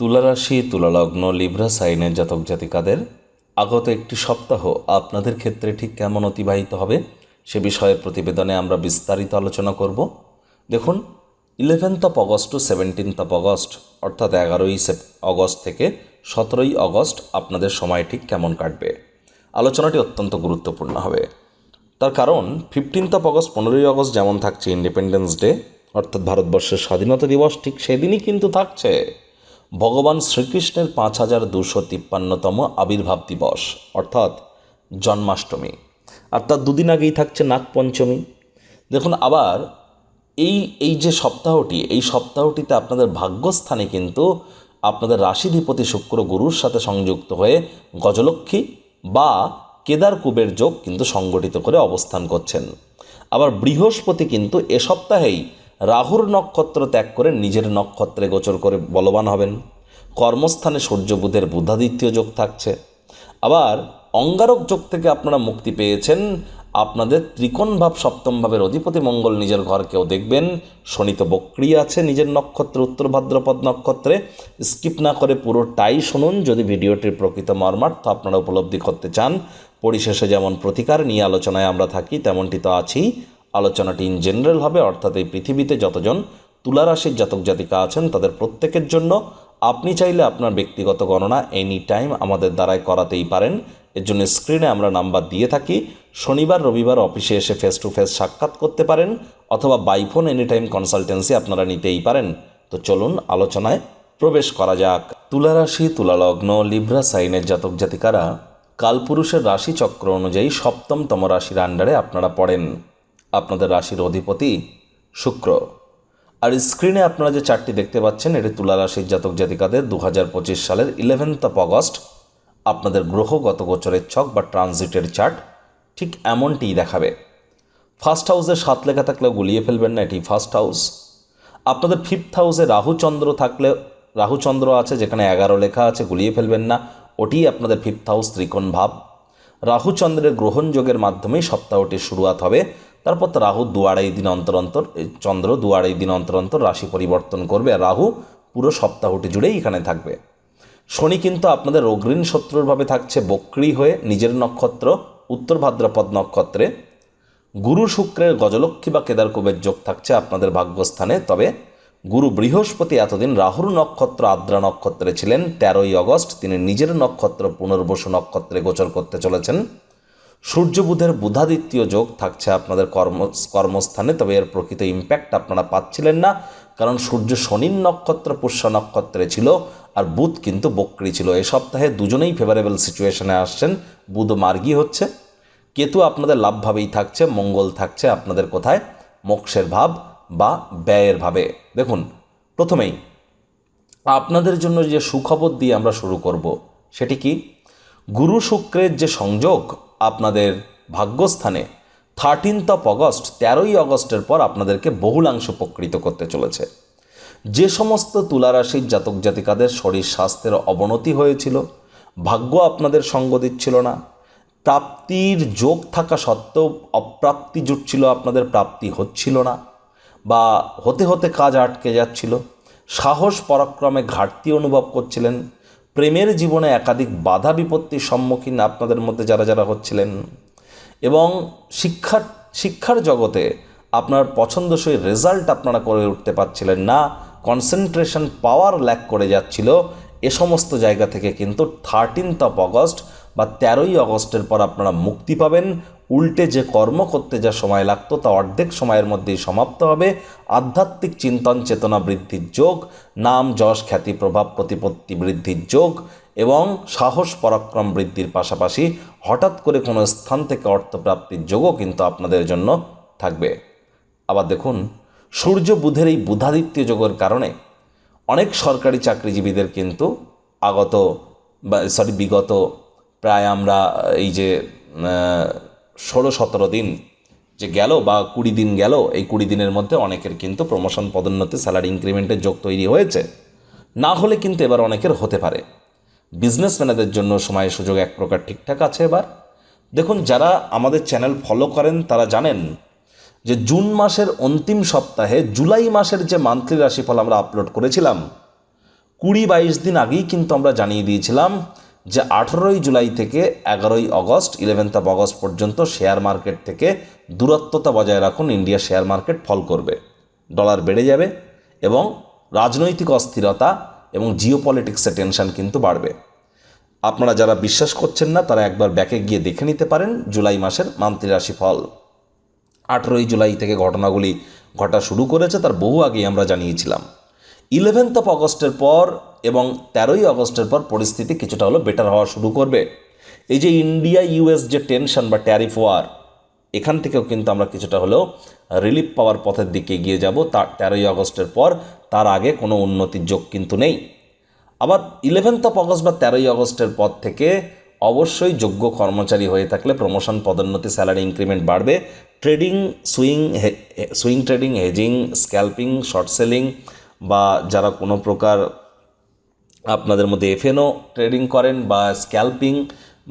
তুলারাশি, তুলালগ্ন Libra সাইনের জাতক জাতিকাদের আগত একটি সপ্তাহ আপনাদের ক্ষেত্রে ঠিক কেমন অতিবাহিত হবে সে বিষয়ে প্রতিবেদনে আমরা বিস্তারিত আলোচনা করব। দেখুন eleventh of August to seventeenth of August অর্থাৎ এগারোই অগস্ট থেকে সতেরোই অগস্ট আপনাদের সময় ঠিক কেমন কাটবে? আলোচনাটি অত্যন্ত গুরুত্বপূর্ণ হবে। তার কারণ ফিফটিন্থ অফ অগস্ট পনেরোই অগস্ট যেমন থাকছে ইন্ডিপেন্ডেন্স ডে অর্থাৎ ভারতবর্ষের স্বাধীনতা দিবস ঠিক সেদিনই কিন্তু থাকছে। ভগবান শ্রীকৃষ্ণের পাঁচ হাজার দুশো তিপ্পান্নতম আবির্ভাব দিবস, অর্থাৎ জন্মাষ্টমী। আর তার দুদিন আগেই থাকছে নাগপঞ্চমী। দেখুন, আবার এই এই যে সপ্তাহটি, এই সপ্তাহটিতে আপনাদের ভাগ্যস্থানে কিন্তু আপনাদের রাশিধিপতি শুক্র গুরুর সাথে সংযুক্ত হয়ে গজলক্ষ্মী বা কেদার কুবের যোগ কিন্তু সংগঠিত করে অবস্থান করছেন। আবার বৃহস্পতি কিন্তু এ সপ্তাহেই রাহুর নক্ষত্র ত্যাগ করে নিজের নক্ষত্রে গোচর করে বলবান হবেন। কর্মস্থানে সূর্য বুধের বুধাদিত্য যোগ থাকছে। আবার অঙ্গারক যোগ থেকে আপনারা মুক্তি পেয়েছেন। আপনাদের ত্রিকোণ ভাব সপ্তম ভাবের অধিপতি মঙ্গল নিজের ঘরকেও দেখবেন। শনিত বক্রি আছে নিজের নক্ষত্র, উত্তর ভাদ্রপদ নক্ষত্রে। স্কিপ না করে পুরোটাই শুনুন, যদি ভিডিওটির প্রকৃত মর্মার্থ আপনারা উপলব্ধি করতে চান। পরিশেষে যেমন প্রতিকার নিয়ে আলোচনায় আমরা থাকি, তেমনটি তো আছেই। আলোচনাটি ইন জেনারেল হবে, অর্থাৎ এই পৃথিবীতে যতজন তুলারাশির জাতক জাতিকা আছেন, তাদের প্রত্যেকের জন্য আপনি চাইলে আপনার ব্যক্তিগত গণনা এনি টাইম আমাদের দ্বারাই করাতেই পারেন। এর জন্য স্ক্রিনে আমরা নাম্বার দিয়ে থাকি। শনিবার, রবিবার অফিসে এসে ফেস টু ফেস সাক্ষাৎ করতে পারেন, অথবা বাইফোন এনি টাইম কনসালটেন্সি আপনারা নিতেই পারেন। তো চলুন আলোচনায় প্রবেশ করা যাক। তুলারাশি, তুলালগ্ন, লিব্রা সাইনের জাতক জাতিকারা কালপুরুষের রাশি চক্র অনুযায়ী সপ্তমতম রাশির আন্ডারে আপনারা পড়েন। আপনাদের রাশির অধিপতি শুক্র। আর স্ক্রিনে আপনারা যে চারটি দেখতে পাচ্ছেন, এটি তুলা রাশির জাতক জাতিকাদের দু হাজার পঁচিশ সালের ইলেভেন্থ অফ অগস্ট আপনাদের গ্রহগত গোচরের ছক বা ট্রানজিটের চার্ট ঠিক এমনটিই দেখাবে। ফার্স্ট হাউসে সাত লেখা থাকলেও গুলিয়ে ফেলবেন না, এটি ফার্স্ট হাউস। আপনাদের ফিফথ হাউসে রাহুচন্দ্র থাকলে রাহুচন্দ্র আছে, যেখানে এগারো লেখা আছে, গুলিয়ে ফেলবেন না ওটি আপনাদের ফিফথ হাউস ত্রিকোণ ভাব। রাহুচন্দ্রের গ্রহণযোগের মাধ্যমেই সপ্তাহটির শুরুয়াত হবে তারপর তো রাহু দু আড়াই দিন অন্তর অন্তর চন্দ্র দু আড়াই দিন অন্তর অন্তর রাশি পরিবর্তন করবে, আর রাহু পুরো সপ্তাহটি জুড়েই এখানে থাকবে। শনি কিন্তু আপনাদের অগ্রিণ শত্রুরভাবে থাকছে, বক্রি হয়ে নিজের নক্ষত্র, উত্তর ভাদ্রপদ নক্ষত্রে। গুরু শুক্রের গজলক্ষ্মী বা কেদারকুবের যোগ থাকছে আপনাদের ভাগ্যস্থানে, তবে গুরু বৃহস্পতি এতদিন রাহুর নক্ষত্র, আদ্রা নক্ষত্রে ছিলেন। তেরোই অগস্ট তিনি নিজের নক্ষত্র, পুনর্বসু নক্ষত্রে গোচর করতে চলেছেন। সূর্য বুধের বুধাদিত্য যোগ থাকছে আপনাদের কর্ম, কর্মস্থানে, তবে এর প্রকৃত ইম্প্যাক্ট আপনারা পাচ্ছিলেন না, কারণ সূর্য শনির নক্ষত্র, পুষ্য নক্ষত্রে ছিল, আর বুধ কিন্তু বক্রি ছিল। এ সপ্তাহে দুজনেই ফেভারেবল সিচুয়েশনে আসছেন। বুধ মার্গী হচ্ছে। কেতু আপনাদের লাভভাবেই থাকছে, মঙ্গল থাকছে আপনাদের কোথায়? মোক্ষের ভাব বা ব্যয়ের ভাবে। দেখুন, প্রথমেই আপনাদের জন্য যে সুখবর দিয়ে আমরা শুরু করব, সেটি কি? গুরু শুক্রের যে সংযোগ আপনাদের ভাগ্যস্থানে থার্টিনথ অফ অগস্ট তেরোই অগস্টের পর আপনাদেরকে বহুলাংশ উপকৃত করতে চলেছে। যে সমস্ত তুলারাশির জাতক জাতিকাদের শরীর স্বাস্থ্যের অবনতি হয়েছিল, ভাগ্য আপনাদের সঙ্গ দিচ্ছিল না, প্রাপ্তির যোগ থাকা সত্ত্বেও অপ্রাপ্তি জুটছিল আপনাদের প্রাপ্তি হচ্ছিল না, বা হতে হতে কাজ আটকে যাচ্ছিল, সাহস পরাক্রমে ঘাটতি অনুভব করছিলেন প্রেমের জীবনে একাধিক বাধা বিপত্তির সম্মুখীন আপনাদের মধ্যে যারা যারা হচ্ছিলেন এবং শিক্ষার শিক্ষার জগতে আপনার পছন্দসই রেজাল্ট আপনারা করে উঠতে পারছিলেন না কনসেন্ট্রেশন পাওয়ার ল্যাক করে যাচ্ছিল, এ সমস্ত জায়গা থেকে কিন্তু থার্টিনথ অফ অগস্ট বা তেরোই অগস্টের পর আপনারা মুক্তি পাবেন। উল্টে যে কর্ম করতে যা সময় লাগতো তা অর্ধেক সময়ের মধ্যেই সমাপ্ত হবে। আধ্যাত্মিক চিন্তন চেতনা বৃদ্ধির যোগ, নাম যশ খ্যাতি প্রভাব প্রতিপত্তি বৃদ্ধির যোগ এবং সাহস পরাক্রম বৃদ্ধির পাশাপাশি হঠাৎ করে কোনো স্থান থেকে অর্থপ্রাপ্তির যোগও কিন্তু আপনাদের জন্য থাকবে। আবার দেখুন, সূর্য বুধের এই বুধাদিত্য যোগের কারণে অনেক সরকারি চাকরিজীবীদের কিন্তু আগত বা সরি বিগত প্রায় আমরা এই যে ষোলো সতেরো দিন যে গেল বা কুড়ি দিন গেল, এই কুড়ি দিনের মধ্যে অনেকের কিন্তু প্রমোশন পদোন্নতি স্যালারি ইনক্রিমেন্টের যোগ তৈরি হয়েছে। না হলে কিন্তু এবার অনেকের হতে পারে। বিজনেসম্যানেদের জন্য সময় সুযোগ এক প্রকার ঠিকঠাক আছে এবার। দেখুন, যারা আমাদের চ্যানেল ফলো করেন, তারা জানেন যে জুন মাসের অন্তিম সপ্তাহে জুলাই মাসের যে মান্থলি রাশিফল আমরা আপলোড করেছিলাম কুড়ি বাইশ দিন আগেই কিন্তু আমরা জানিয়ে দিয়েছিলাম যে আঠেরোই জুলাই থেকে এগারোই অগস্ট ইলেভেন্থ অফ অগস্ট পর্যন্ত শেয়ার মার্কেট থেকে দূরত্বতা বজায় রাখুন ইন্ডিয়া শেয়ার মার্কেট ফল করবে। ডলার বেড়ে যাবে এবং রাজনৈতিক অস্থিরতা এবং জিও পলিটিক্সের টেনশন কিন্তু বাড়বে। আপনারা যারা বিশ্বাস করছেন না, তারা একবার ব্যাকে গিয়ে দেখে নিতে পারেন জুলাই মাসের মান্ত্রী রাশি ফল আঠেরোই জুলাই থেকে ঘটনাগুলি ঘটা শুরু করেছে, তার বহু আগেই আমরা জানিয়েছিলাম। ইলেভেন্থ অফ অগস্টের পর এবং তেরোই অগস্টের পর পরিস্থিতি কিছুটা হলো বেটার হওয়া শুরু করবে। এই যে ইন্ডিয়া ইউএস যে টেনশন বা ট্যারিফ ওয়ার এখান থেকেও কিন্তু আমরা কিছুটা হলেও রিলিফ পাওয়ার পথের দিকে এগিয়ে যাব। তার তেরোই আগস্টের পর তার আগে কোনো উন্নতির যোগ কিন্তু নেই। আবার ইলেভেন্থ অফ অগস্ট বা তেরোই আগস্টের পর থেকে অবশ্যই যোগ্য কর্মচারী হয়ে থাকলে প্রমোশন পদোন্নতি স্যালারি ইনক্রিমেন্ট বাড়বে। Trading swing swing trading hedging scalping short selling বা যারা কোনো প্রকার আপনাদের মধ্যে এফএনও ট্রেডিং করেন বা স্ক্যাল্পিং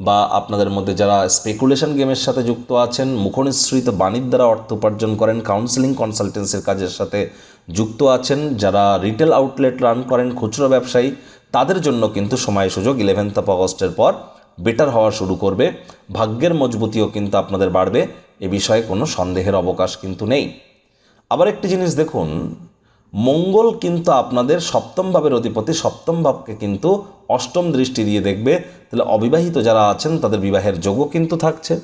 বা আপনাদের মধ্যে যারা স্পেকুলেশন গেমের সাথে যুক্ত আছেন, মুখনিসৃত বাণিজ্য দ্বারা অর্থ উপার্জন করেন কাউন্সেলিং কনসালটেন্সির কাজের সাথে যুক্ত আছেন, যারা রিটেল আউটলেট রান করেন, খুচরো ব্যবসায়ী, তাদের জন্য কিন্তু সময় সুযোগ ইলেভেন্থ অফ অগস্টের পর বেটার হওয়া শুরু করবে। ভাগ্যের মজবুতিও কিন্তু আপনাদের বাড়বে, এ বিষয়ে কোনো সন্দেহের অবকাশ কিন্তু নেই। আবার একটি জিনিস দেখুন মঙ্গল কিন্তু আপনাদের সপ্তম ভাবের অধিপতি, সপ্তম ভাবকে কিন্তু অষ্টম দৃষ্টি দিয়ে দেখবে। তাহলে অবিবাহিত যারা আছেন, তাদের বিবাহের যোগও কিন্তু থাকছে।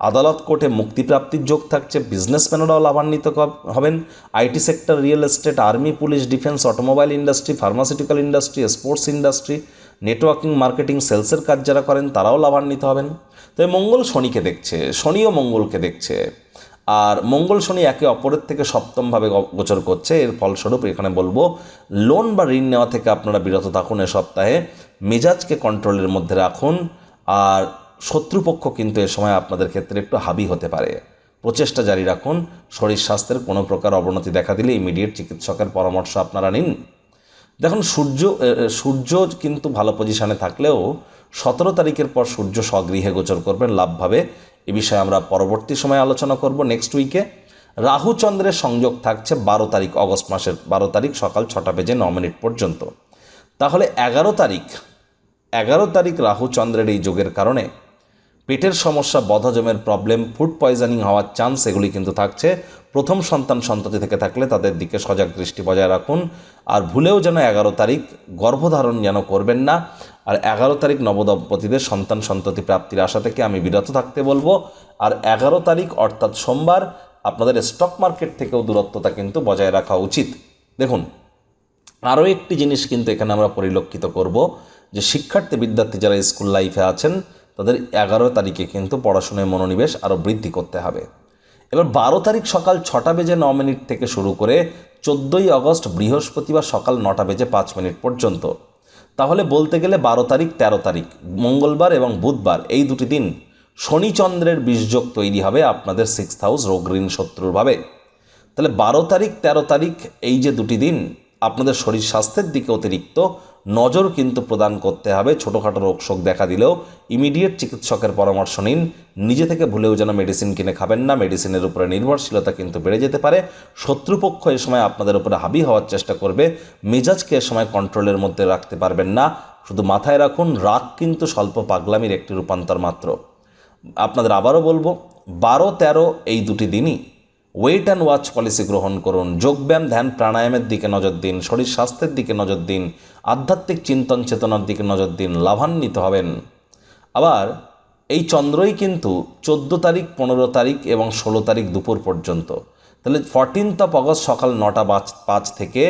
আদালত কোর্টে মুক্তিপ্রাপ্তির যোগ থাকছে বিজনেসম্যানেরাও লাভান্বিত হবেন। IT sector, real estate, army, police, defence, automobile industry, pharmaceutical industry, sports industry, networking, marketing, সেলসের কাজ যারা করেন, তারাও লাভান্বিত হবেন। তবে মঙ্গল শনিকে দেখছে, শনিও মঙ্গলকে দেখছে। আর মঙ্গল শনি একে অপরের থেকে সপ্তমভাবে গোচর করছে। এর ফলস্বরূপ এখানে বলব, লোন বা ঋণ নেওয়া থেকে আপনারা বিরত থাকুন এ সপ্তাহে। মেজাজকে কন্ট্রোলের মধ্যে রাখুন আর শত্রুপক্ষ কিন্তু এ সময় আপনাদের ক্ষেত্রে একটু হাবি হতে পারে। প্রচেষ্টা জারি রাখুন। শরীর স্বাস্থ্যের কোনো প্রকার অবনতি দেখা দিলে ইমিডিয়েট চিকিৎসকের পরামর্শ আপনারা নিন। দেখুন, সূর্য সূর্য কিন্তু ভালো পজিশানে থাকলেও সতেরো তারিখের পর সূর্য স্বগৃহে গোচর করবেন লাভভাবে। এ বিষয়ে আমরা পরবর্তী সময়ে আলোচনা করব নেক্সট উইকে রাহু চন্দ্রের সংযোগ থাকছে বারো তারিখ, অগস্ট মাসের বারো তারিখ, সকাল ছটা বেজে ন মিনিট পর্যন্ত। তাহলে এগারো তারিখ এগারো তারিখ রাহু চন্দ্রের এই যোগের কারণে পেটের সমস্যা বদহজমের প্রবলেম ফুড পয়জনিং হওয়ার চান্স এগুলি কিন্তু থাকছে। প্রথম সন্তান সন্ততি থেকে থাকলে তাদের দিকে সজাগ দৃষ্টি বজায় রাখুন। আর ভুলেও যেন এগারো তারিখ গর্ভধারণ যেন করবেন না। আর এগারো তারিখ নবদম্পতিদের সন্তান সন্ততি প্রাপ্তির আশা থেকে আমি বিরত থাকতে বলব? আর এগারো তারিখ অর্থাৎ সোমবার আপনাদের স্টক মার্কেট থেকেও দূরত্বতা কিন্তু বজায় রাখা উচিত। দেখুন, আরও একটি জিনিস কিন্তু এখানে আমরা পরিলক্ষিত করব যে শিক্ষার্থী, বিদ্যার্থী যারা স্কুল লাইফে আছেন তাদের এগারো তারিখে কিন্তু পড়াশোনায় মনোনিবেশ আরও বৃদ্ধি করতে হবে। এবার বারো তারিখ সকাল ছটা বেজে ন মিনিট থেকে শুরু করে চোদ্দোই আগস্ট বৃহস্পতিবার সকাল নটা বেজে পাঁচ মিনিট পর্যন্ত। তাহলে বলতে গেলে বারো তারিখ, তেরো তারিখ, মঙ্গলবার এবং বুধবার এই দুটি দিন শনিচন্দ্রের বীজযোগ তৈরি হবে আপনাদের সিক্স হাউস রোগ ঋণ শত্রুর ভাবে। তাহলে বারো তারিখ, তেরো তারিখ এই যে দুটি দিন আপনাদের শরীর স্বাস্থ্যের দিকে অতিরিক্ত নজর কিন্তু প্রদান করতে হবে। ছোটোখাটো রোগ শোক দেখা দিলেও ইমিডিয়েট চিকিৎসকের পরামর্শ নিন। নিজে থেকে ভুলেও যেন মেডিসিন কিনে খাবেন না। মেডিসিনের উপরে নির্ভরশীলতা কিন্তু বেড়ে যেতে পারে। শত্রুপক্ষ এ সময় আপনাদের উপরে হাবি হওয়ার চেষ্টা করবে। মেজাজকে এ সময় কন্ট্রোলের মধ্যে রাখতে পারবেন না। শুধু মাথায় রাখুন, রাগ কিন্তু স্বল্প পাগলামির একটি রূপান্তর মাত্র। আপনাদের আবারও বলব, বারো তেরো এই দুটি দিনই ওয়েট অ্যান্ড ওয়াচ পলিসি গ্রহণ করুন। যোগব্যায়াম, ধ্যান, প্রাণায়ামের দিকে নজর দিন। শরীর স্বাস্থ্যের দিকে নজর দিন। আধ্যাত্মিক চিন্তন চেতনার দিকে নজর দিন। লাভান্বিত হবেন। আবার এই চন্দ্রই কিন্তু চোদ্দ তারিখ, পনেরো তারিখ এবং ষোলো তারিখ দুপুর পর্যন্ত। তাহলে ফরটিন্থ অফ অগস্ট সকাল নটা পাঁচ থেকে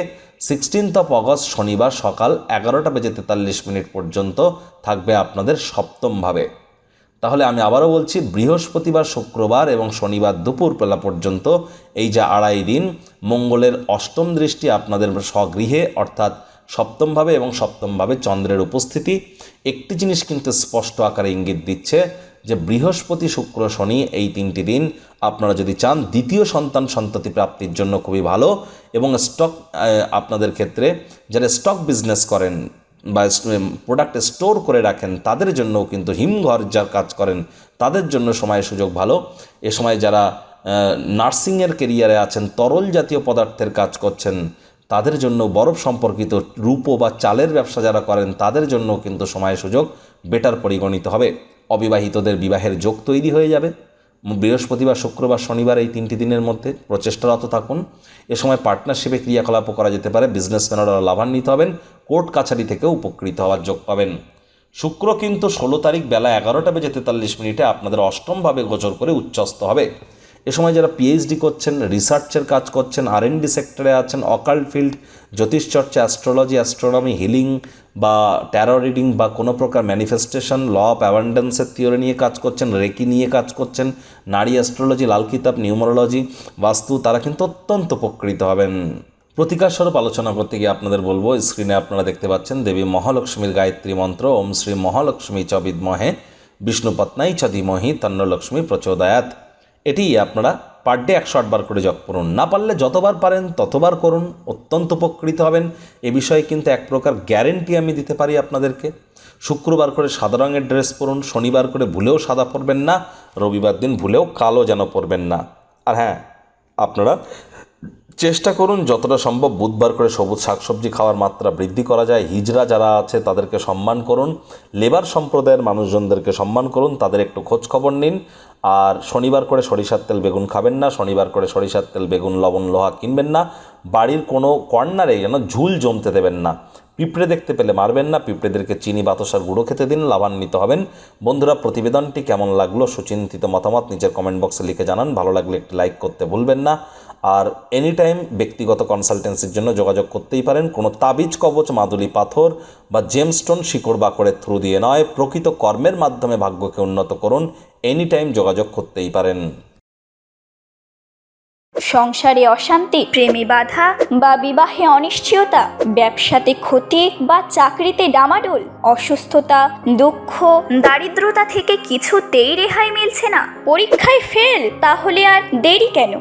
সিক্সটিনথ অফ অগস্ট শনিবার সকাল এগারোটা বেজে তেতাল্লিশ মিনিট পর্যন্ত থাকবে আপনাদের সপ্তমভাবে তাহলে আমি আবারও বলছি, বৃহস্পতিবার, শুক্রবার এবং শনিবার দুপুর বেলা পর্যন্ত এই যে আড়াই দিন, মঙ্গলের অষ্টম দৃষ্টি আপনাদের স্বগৃহে, অর্থাৎ সপ্তমভাবে এবং সপ্তমভাবে চন্দ্রের উপস্থিতি। একটি জিনিস কিন্তু স্পষ্ট আকারে ইঙ্গিত দিচ্ছে যে বৃহস্পতি, শুক্র, শনি এই তিনটি দিন আপনারা যদি চান, দ্বিতীয় সন্তান, সন্ততি প্রাপ্তির জন্য খুবই ভালো এবং স্টক আপনাদের ক্ষেত্রে যারা স্টক বিজনেস করেন বা প্রোডাক্ট স্টোর করে রাখেন, তাদের জন্যও কিন্তু হিমঘর যার কাজ করেন, তাদের জন্য সময় সুযোগ ভালো। এ সময় যারা নার্সিংয়ের কেরিয়ারে আছেন, তরল জাতীয় পদার্থের কাজ করছেন, তাদের জন্য বরফ সম্পর্কিত রূপো বা চালের ব্যবসা যারা করেন, তাদের জন্য কিন্তু সময় সুযোগ বেটার পরিগণিত হবে। অবিবাহিতদের বিবাহের যোগ তৈরি হয়ে যাবে। বৃহস্পতিবার, শুক্রবার, শনিবার এই তিনটি দিনের মধ্যে প্রচেষ্টারত থাকুন। এ সময় পার্টনারশিপে ক্রিয়াকলাপও করা যেতে পারে। বিজনেসম্যানরা লাভান্বিত হবেন, কোর্ট কাছারি থেকেও উপকৃত হওয়ার যোগ পাবেন। শুক্র কিন্তু ষোলো তারিখ বেলা এগারোটা বেজে তেতাল্লিশ মিনিটে আপনাদের অষ্টমভাবে গোচর করে উচ্চস্ত হবে। এ সময় যারা পিএইচডি করছেন রিসার্চের কাজ করছেন আর ডি সেক্টরে আছেন অকাল্ট ফিল্ড জ্যোতিষচর্চা অ্যাস্ট্রোলজি অ্যাস্ট্রোনমি হিলিং বা ট্যারো রিডিং বা কোনো প্রকার ম্যানিফেস্টেশন ল অফ অ্যাবান্ডেন্সের থিওরি নিয়ে কাজ করছেন, রেকি নিয়ে কাজ করছেন, নারী অ্যাস্ট্রোলজি লাল কিতাব নিউমোরোলজি বাস্তু, তারা কিন্তু অত্যন্ত উপকৃত হবেন। প্রতিকার স্বরূপ আলোচনা করতে গিয়ে আপনাদের বলব স্ক্রিনে আপনারা দেখতে পাচ্ছেন দেবী মহালক্ষ্মীর গায়ত্রী মন্ত্র, ওম শ্রী মহালক্ষ্মী চ বিদ্মহে বিষ্ণুপত্নাই চ তন্নলক্ষ্মী প্রচোদয়াত। এটি আপনারা পার ডে একশো আটবার করে জপ করুন। না পারলে যতবার পারেন, ততবার করুন। অত্যন্ত উপকৃত হবেন। এ বিষয়ে কিন্তু এক প্রকার গ্যারেন্টি আমি দিতে পারি আপনাদেরকে। শুক্রবার করে সাদা রঙের ড্রেস পরুন, শনিবার করে ভুলেও সাদা পরবেন না, রবিবার দিন ভুলেও কালো যেন পরবেন না। আর হ্যাঁ আপনারা চেষ্টা করুন, যতটা সম্ভব বুধবার করে সবুজ শাকসবজি খাওয়ার মাত্রা বৃদ্ধি করা যায়। হিজরা যারা আছে, তাদেরকে সম্মান করুন। লেবার সম্প্রদায়ের মানুষজনদেরকে সম্মান করুন। তাদের একটু খোঁজ খবর নিন। আর শনিবার করে সরিষার তেল বেগুন খাবেন না। শনিবার করে সরিষার তেল বেগুন, লবণ, লোহা কিনবেন না। বাড়ির কোনো কর্নারে যেন ঝুল জমতে দেবেন না। পিঁপড়ে দেখতে পেলে মারবেন না। পিঁপড়েদেরকে চিনি, বাতাসার গুঁড়ো খেতে দিন, লাভান্বিত হবেন। বন্ধুরা, প্রতিবেদনটি কেমন লাগল? সুচিন্তিত মতামত নিচের কমেন্ট বক্সে লিখে জানান। ভালো লাগলে একটি লাইক করতে ভুলবেন না। আর এনি টাইম ব্যক্তিগত কনসালটেন্সির জন্য যোগাযোগ করতেই পারেন। কোনো তাবিজ, কবচ, মাদুলি, পাথর বা জেমস্টোন শিকড়, বাকড়ের থ্রু দিয়ে নয়। প্রকৃত কর্মের মাধ্যমে ভাগ্যকে উন্নত করুন। এনি টাইম যোগাযোগ করতেই পারেন। সংসারে অশান্তি, প্রেমে বাধা বা বিবাহে অনিশ্চয়তা, ব্যবসাতে ক্ষতি বা চাকরিতে ডামাডোল, অসুস্থতা, দুঃখ, দারিদ্রতা থেকে কিছুতেই রেহাই মিলছে না। পরীক্ষায় ফেল তাহলে আর দেরি কেন?